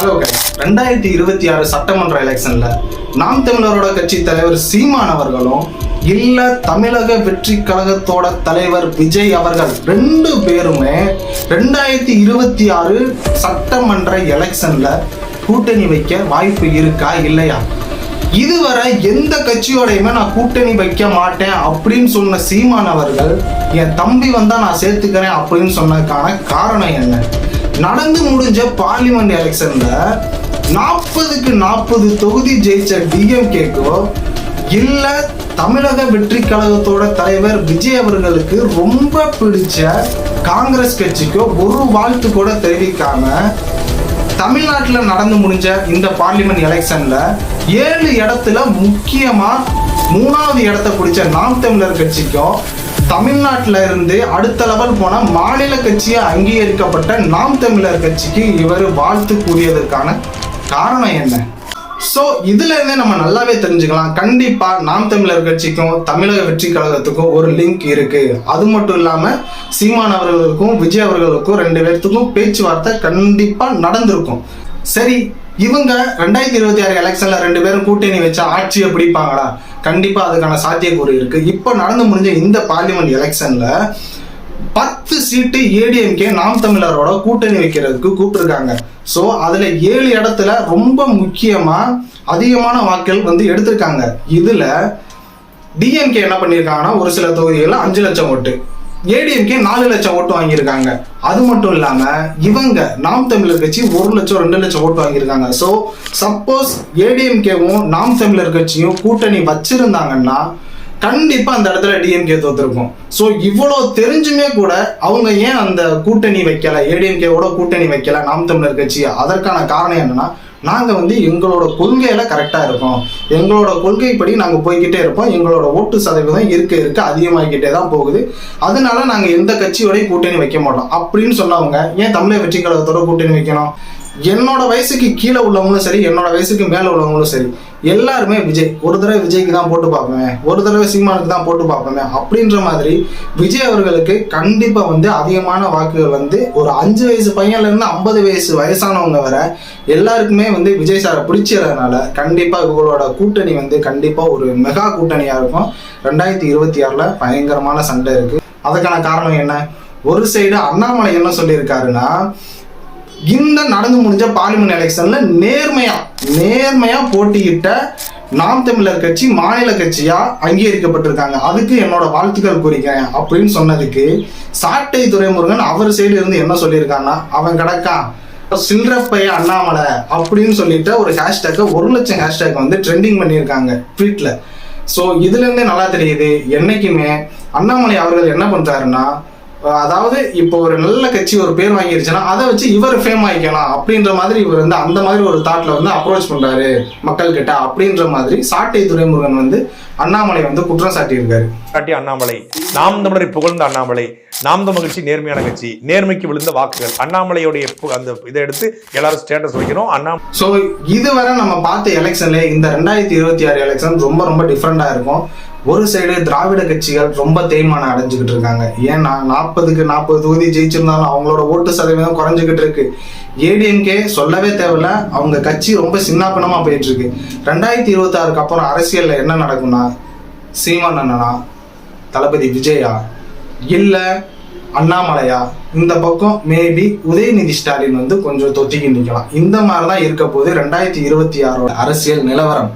Hello guys ரெண்டாயிரத்தி இருபத்தி ஆறு சட்டமன்ற எலெக்ஷன்ல நாம் தமிழரோட கட்சி தலைவர் சீமான் அவர்களும் இல்ல தமிழக வெற்றி கழகத்தோட தலைவர் விஜய் அவர்கள் ரெண்டு பேருமே ரெண்டாயிரத்தி இருபத்தி ஆறு சட்டமன்ற எலெக்ஷன்ல கூட்டணி வைக்க வாய்ப்பு இருக்கா இல்லையா? இதுவரை எந்த கட்சியோடையுமே நான் கூட்டணி வைக்க மாட்டேன் அப்படின்னு சொன்ன சீமான் அவர்கள் என் தம்பி வந்தா நான் சேர்த்துக்கிறேன் அப்படின்னு சொன்னதுக்கான காரணம் என்ன? நடந்து முடிஞ்ச பார்லிமெண்ட் எலெக்ஷன்ல நாற்பதுக்கு நாற்பது தொகுதி ஜெயிச்ச டிஎம்கேக்கோ இல்ல தமிழக வெற்றி கழகத்தோட தலைவர் விஜய் அவர்களுக்கு ரொம்ப பிடிச்ச காங்கிரஸ் கட்சிக்கோ ஒரு வாழ்த்து கூட தெரிவிக்காம தமிழ்நாட்டில் நடந்து முடிஞ்ச இந்த பார்லிமெண்ட் எலெக்ஷன்ல ஏழு இடத்துல முக்கியமா மூணாவது இடத்தை பிடிச்ச நாம் தமிழர் கட்சிக்கும் தமிழ்நாட்டில் இருந்து அடுத்த லெவல் போன மாநில கட்சியை அங்கீகரிக்கப்பட்ட நாம் தமிழர் கட்சிக்கு இவர் வாழ்த்து கூறியதற்கான காரணம் என்ன? ஸோ இதுல இருந்தே நம்ம நல்லாவே தெரிஞ்சுக்கலாம். கண்டிப்பா நாம் தமிழர் கட்சிக்கும் தமிழக வெற்றி கழகத்துக்கும் ஒரு லிங்க் இருக்கு. அது மட்டும் இல்லாம சீமான் அவர்களுக்கும் விஜய் அவர்களுக்கும் ரெண்டு பேர்த்துக்கும் பேச்சுவார்த்தை கண்டிப்பா நடந்திருக்கும். சரி இவங்க ரெண்டாயிரத்தி இருபத்தி ஆறு எலெக்ஷன்ல ரெண்டு பேரும் கூட்டணி வச்சா ஆட்சியை பிடிப்பாங்களா? கண்டிப்பா அதுக்கான சாத்தியக்கூறு இருக்கு. இப்போ நடந்து முடிஞ்ச இந்த பார்லிமெண்ட் எலெக்ஷன்ல பத்து சீட்டு ஏடிஎம்கே நாம் தமிழரோட கூட்டணி வைக்கிறதுக்கு கூப்பிட்டுருக்காங்க. ஸோ அதுல ஏழு இடத்துல ரொம்ப முக்கியமா அதிகமான வாக்குகள் வந்து எடுத்திருக்காங்க. இதுல டிஎம்கே என்ன பண்ணியிருக்காங்கன்னா ஒரு சில தொகுதிகளில் அஞ்சு லட்சம் ஓட்டு. ஏடிஎம்கே நாலு லட்சம் ஓட்டு வாங்கியிருக்காங்க. அது மட்டும் இல்லாமல் இவங்க நாம் தமிழர் கட்சி ஒரு லட்சம் ரெண்டு லட்சம் ஓட்டு வாங்கியிருக்காங்க. ஸோ சப்போஸ் ஏடிஎம்கேவும் நாம் தமிழர் கட்சியும் கூட்டணி வச்சிருந்தாங்கன்னா கண்டிப்பாக அந்த இடத்துல டிஎம்கே தோத்துருக்கும். ஸோ இவ்வளோ தெரிஞ்சுமே கூட அவங்க ஏன் அந்த கூட்டணி வைக்கல? ஏடிஎம்கேவோட கூட்டணி வைக்கல நாம் தமிழர் கட்சி அதற்கான காரணம் என்னன்னா நாங்கள் வந்து எங்களோட கொள்கையில் கரெக்டாக இருக்கோம். எங்களோட கொள்கைப்படி நாங்கள் போய்கிட்டே இருப்போம். எங்களோட ஓட்டு சதவீதம் இருக்க இருக்க அதிகமாகிக்கிட்டே தான் போகுது. அதனால நாங்கள் எந்த கட்சியோடய கூட்டணி வைக்க மாட்டோம். அப்படின்னு சொன்னவங்க ஏன் தமிழக வெற்றி கழகத்தோட கூட்டணி வைக்கணும்? என்னோட வயசுக்கு கீழே உள்ளவங்களும் சரி என்னோட வயசுக்கு மேலே உள்ளவங்களும் சரி எல்லாருமே விஜய். ஒரு தடவை விஜய்க்கு தான் போட்டு பார்ப்பேன் ஒரு தடவை சீமானுக்கு தான் போட்டு பார்ப்பேன் அப்படின்ற மாதிரி விஜய் அவர்களுக்கு கண்டிப்பாக வந்து அதிகமான வாக்குகள் வந்து ஒரு அஞ்சு வயசு பையன்லேருந்து ஐம்பது வயசு வயசானவங்க வர எல்லாருக்குமே வந்து விஜய் சாரை பிடிச்சதுனால கண்டிப்பாக இவங்களோட கூட்டணி வந்து கண்டிப்பாக ஒரு மெகா கூட்டணியாக இருக்கும். ரெண்டாயிரத்தி இருபத்தி ஆறில் பயங்கரமான சண்டை இருக்குது அதுக்கான காரணம் என்ன? ஒரு சைடு அண்ணாமலை என்ன சொல்லியிருக்காருன்னா இந்த நடந்து முடிஞ்ச பார்லிமெண்ட் எலெக்ஷன்ல நேர்மையா நேர்மையா போட்டியிட்ட நாம் தமிழர் கட்சி மாநில கட்சியா அங்கீகரிக்கப்பட்டிருக்காங்க. அதுக்கு என்னோட வாழ்த்துக்கள் கூறிக்கிறேன் அப்படின்னு சொன்னதுக்கு சாட்டை துரைமுருகன் அவர் சைடு இருந்து என்ன சொல்லியிருக்காங்கன்னா அவன் கிடக்கான் சில்றப்பைய அண்ணாமலை அப்படின்னு சொல்லிட்டு ஒரு ஹேஷ்டேக்கை ஒரு லட்சம் ஹேஷ்டேக் வந்து ட்ரெண்டிங் பண்ணியிருக்காங்க ட்வீட்ல ஸோ இதுல இருந்தே நல்லா தெரியுது. என்னைக்குமே அண்ணாமலை அவர்கள் என்ன பண்றாருன்னா அதாவது இப்போ ஒரு நல்ல கட்சி ஒரு பேர் வாங்கிருச்சுன்னா அதை வச்சு இவர் ஃபேம் ஆகிக்கலாம் அப்படின்ற மாதிரி இவர் வந்து அந்த மாதிரி ஒரு தாட்ல வந்து அப்ரோச் பண்றாரு மக்கள் கிட்ட அப்படின்ற மாதிரி சாட்டை துரைமுருகன் வந்து அண்ணாமலை வந்து குற்றம் சாட்டியிருக்காரு. காட்டி அண்ணாமலை. நாம் தமிழரை புகழ்ந்த அண்ணாமலை. நாம் தமிழ் கட்சி நேர்மையான கட்சி. நேர்மைக்கு விழுந்த வாக்குகள். அண்ணாமலையுடைய அந்த இதை எடுத்து எல்லாரும் ஸ்டேட்டஸ் வைக்கிறோம் அண்ணா ஸோ இதுவரை நம்ம பார்த்த எலெக்ஷன்ல இந்த ரெண்டாயிரத்தி இருபத்தி ஆறு எலெக்ஷன் ரொம்ப ரொம்ப டிஃப்ரெண்டா இருக்கும். ஒரு சைடு திராவிட கட்சிகள் ரொம்ப தேய்மானம் அடைஞ்சுக்கிட்டு இருக்காங்க. ஏன்னா நாற்பதுக்கு நாற்பது தொகுதி ஜெயிச்சிருந்தாலும் அவங்களோட ஓட்டு சதவீதம் குறைஞ்சிக்கிட்டு இருக்கு. ஏடிஎம்கே சொல்லவே தேவையில்ல. அவங்க கட்சி ரொம்ப சின்னாப்பினமா போயிட்டு இருக்கு. ரெண்டாயிரத்தி இருபத்தி ஆறுக்கு அப்புறம் அரசியல்ல என்ன நடக்கும்னா சீமான் அண்ணனா தளபதி விஜயா இல்ல அண்ணாமலையா இந்த பக்கம் மேபி உதயநிதி ஸ்டாலின் வந்து கொஞ்சம் தொத்திக்கி நிற்கலாம் இந்த மாதிரி தான் இருக்க போது ரெண்டாயிரத்தி இருபத்தி ஆறோட அரசியல் நிலவரம்.